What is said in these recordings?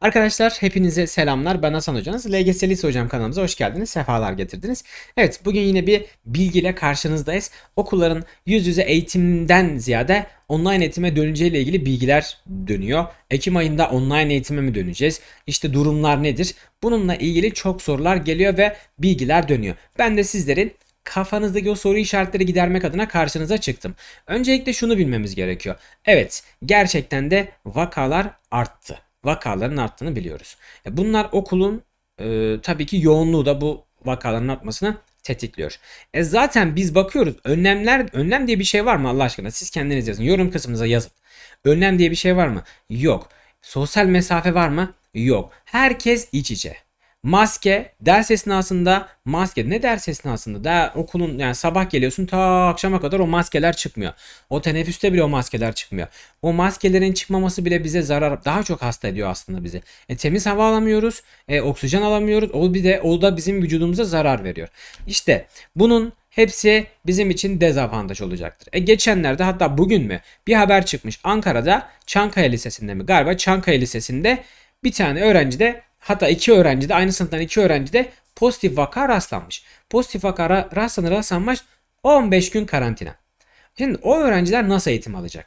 Arkadaşlar hepinize selamlar. Ben Hasan Hocanız. LGS Lise Hocam kanalımıza hoş geldiniz. Sefalar getirdiniz. Evet bugün yine bir bilgiyle karşınızdayız. Okulların yüz yüze eğitimden ziyade online eğitime döneceğiyle ilgili bilgiler dönüyor. Ekim ayında online eğitime mi döneceğiz? İşte durumlar nedir? Bununla ilgili çok sorular geliyor ve bilgiler dönüyor. Ben de sizlerin kafanızdaki o soru işaretleri gidermek adına karşınıza çıktım. Öncelikle şunu bilmemiz gerekiyor. Evet, gerçekten de vakalar arttı. Vakaların arttığını biliyoruz. E, Bunlar okulun e, tabii ki yoğunluğu da bu vakaların artmasını tetikliyor. E zaten biz bakıyoruz. Önlemler önlem diye bir şey var mı Allah aşkına? Siz kendiniz yazın. Yorum kısmınıza yazın. Önlem diye bir şey var mı? Yok. Sosyal mesafe var mı? Yok. Herkes iç içe. Maske ders esnasında maske ne ders esnasında da okulun yani sabah geliyorsun ta akşama kadar o maskeler çıkmıyor. O teneffüste bile o maskeler çıkmıyor. O maskelerin çıkmaması bile bize zarar daha çok hasta ediyor aslında bizi. E, temiz hava alamıyoruz, e, oksijen alamıyoruz. O bir de o da bizim vücudumuza zarar veriyor. İşte bunun hepsi bizim için dezavantaj olacaktır. E geçenlerde hatta bugün mü bir haber çıkmış Ankara'da Çankaya Lisesi'nde mi galiba Çankaya Lisesi'nde bir tane öğrenci de hatta iki öğrenci de aynı sınıftan iki öğrenci de pozitif vaka rastlanmış. Pozitif vaka ra- rastlanır rastlanmaz 15 gün karantina. Şimdi o öğrenciler nasıl eğitim alacak?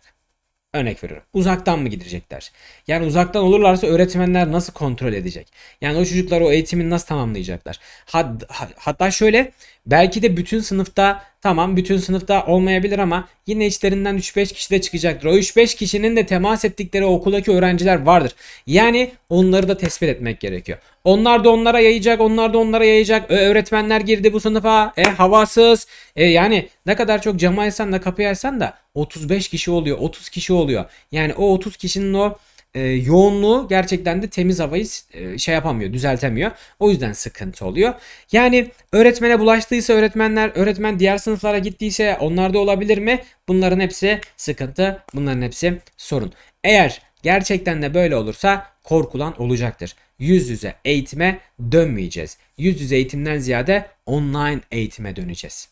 Örnek veriyorum. Uzaktan mı gidecekler? Yani uzaktan olurlarsa öğretmenler nasıl kontrol edecek? Yani o çocuklar o eğitimi nasıl tamamlayacaklar? Hat- ha- hatta şöyle belki de bütün sınıfta tamam bütün sınıfta olmayabilir ama yine içlerinden 3-5 kişi de çıkacaktır. O 3-5 kişinin de temas ettikleri okuldaki öğrenciler vardır. Yani onları da tespit etmek gerekiyor. Onlar da onlara yayacak, onlar da onlara yayacak. E, öğretmenler girdi bu sınıfa. E, havasız. E, yani ne kadar çok camı açsan da kapıyı açsan da 35 kişi oluyor, 30 kişi oluyor. Yani o 30 kişinin o e, yoğunluğu gerçekten de temiz havayı e, şey yapamıyor, düzeltemiyor. O yüzden sıkıntı oluyor. Yani öğretmene bulaştıysa öğretmenler, öğretmen diğer sınıflara gittiyse onlarda olabilir mi? Bunların hepsi sıkıntı, bunların hepsi sorun. Eğer gerçekten de böyle olursa korkulan olacaktır. Yüz yüze eğitime dönmeyeceğiz. Yüz yüze eğitimden ziyade online eğitime döneceğiz.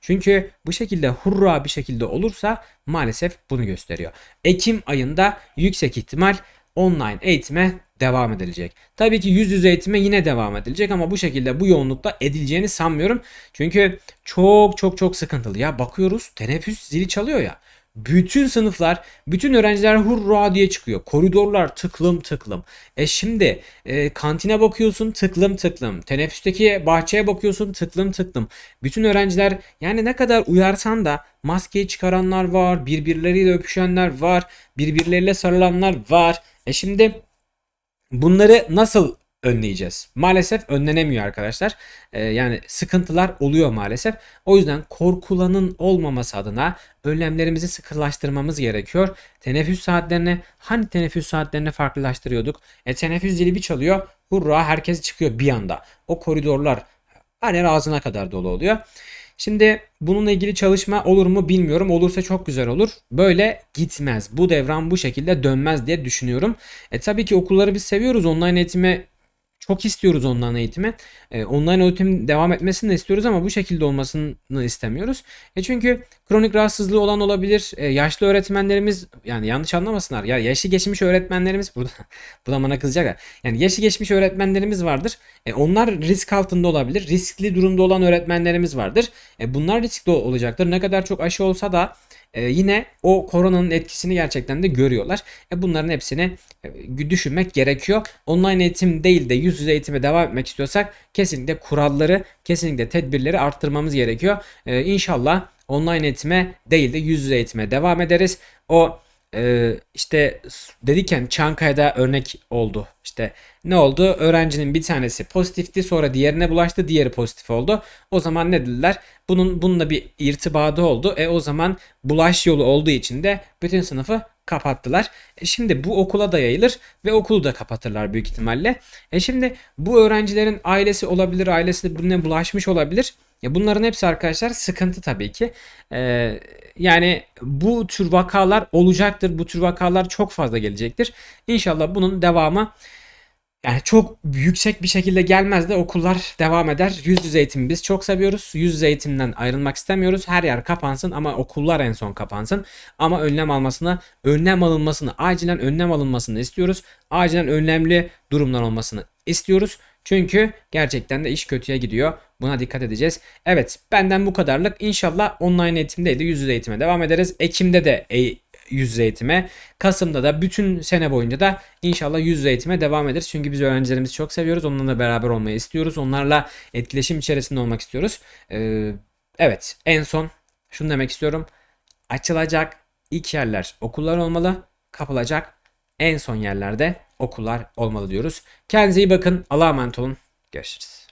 Çünkü bu şekilde hurra bir şekilde olursa maalesef bunu gösteriyor. Ekim ayında yüksek ihtimal online eğitime devam edilecek. Tabii ki yüz yüze eğitime yine devam edilecek ama bu şekilde bu yoğunlukta edileceğini sanmıyorum. Çünkü çok çok çok sıkıntılı. Ya bakıyoruz teneffüs zili çalıyor ya. Bütün sınıflar, bütün öğrenciler hurra diye çıkıyor. Koridorlar tıklım tıklım. E şimdi e, kantine bakıyorsun tıklım tıklım. Teneffüsteki bahçeye bakıyorsun tıklım tıklım. Bütün öğrenciler yani ne kadar uyarsan da maskeyi çıkaranlar var, birbirleriyle öpüşenler var, birbirleriyle sarılanlar var. E şimdi Bunları nasıl önleyeceğiz? Maalesef önlenemiyor arkadaşlar. Ee, yani sıkıntılar oluyor maalesef. O yüzden korkulanın olmaması adına önlemlerimizi sıkılaştırmamız gerekiyor. Teneffüs saatlerini hani teneffüs saatlerini farklılaştırıyorduk. E teneffüs zili bir çalıyor. Hurra herkes çıkıyor bir anda. O koridorlar hani ağzına kadar dolu oluyor. Şimdi bununla ilgili çalışma olur mu bilmiyorum. Olursa çok güzel olur. Böyle gitmez. Bu devran bu şekilde dönmez diye düşünüyorum. E tabii ki okulları biz seviyoruz. Online eğitime çok istiyoruz online eğitimi. E, online eğitim devam etmesini de istiyoruz ama bu şekilde olmasını istemiyoruz. E çünkü kronik rahatsızlığı olan olabilir. E, yaşlı öğretmenlerimiz yani yanlış anlamasınlar. Ya yaşı geçmiş öğretmenlerimiz burada burada bana kızacaklar. Yani yaşı geçmiş öğretmenlerimiz vardır. E, onlar risk altında olabilir. Riskli durumda olan öğretmenlerimiz vardır. E, bunlar riskli olacaktır. Ne kadar çok aşı olsa da e, yine o koronanın etkisini gerçekten de görüyorlar. E, bunların hepsini e, düşünmek gerekiyor. Online eğitim değil de yüz yüze eğitime devam etmek istiyorsak kesinlikle kuralları, kesinlikle tedbirleri arttırmamız gerekiyor. E, inşallah online eğitime değil de yüz yüze eğitime devam ederiz. O e, işte dedikken Çankaya'da örnek oldu. İşte ne oldu? Öğrencinin bir tanesi pozitifti sonra diğerine bulaştı diğeri pozitif oldu. O zaman ne dediler? Bunun bununla bir irtibatı oldu. E o zaman bulaş yolu olduğu için de bütün sınıfı kapattılar. E şimdi bu okula da yayılır ve okulu da kapatırlar büyük ihtimalle. E şimdi bu öğrencilerin ailesi olabilir, ailesi de bulaşmış olabilir. Ya bunların hepsi arkadaşlar sıkıntı tabii ki. Ee, yani bu tür vakalar olacaktır. Bu tür vakalar çok fazla gelecektir. İnşallah bunun devamı Yani çok yüksek bir şekilde gelmez de okullar devam eder. Yüz yüze eğitimi biz çok seviyoruz. Yüz yüze eğitimden ayrılmak istemiyoruz. Her yer kapansın ama okullar en son kapansın. Ama önlem almasını, önlem alınmasını, acilen önlem alınmasını istiyoruz. Acilen önemli durumlar olmasını istiyoruz. Çünkü gerçekten de iş kötüye gidiyor. Buna dikkat edeceğiz. Evet benden bu kadarlık. İnşallah online eğitim değil de yüz yüze eğitime devam ederiz. Ekim'de de e yüz yüze eğitime. Kasım'da da bütün sene boyunca da inşallah yüz yüze eğitime devam ederiz. Çünkü biz öğrencilerimizi çok seviyoruz. Onlarla beraber olmayı istiyoruz. Onlarla etkileşim içerisinde olmak istiyoruz. Ee, evet en son şunu demek istiyorum. Açılacak ilk yerler okullar olmalı. Kapılacak en son yerlerde okullar olmalı diyoruz. Kendinize iyi bakın. Allah'a emanet olun. Görüşürüz.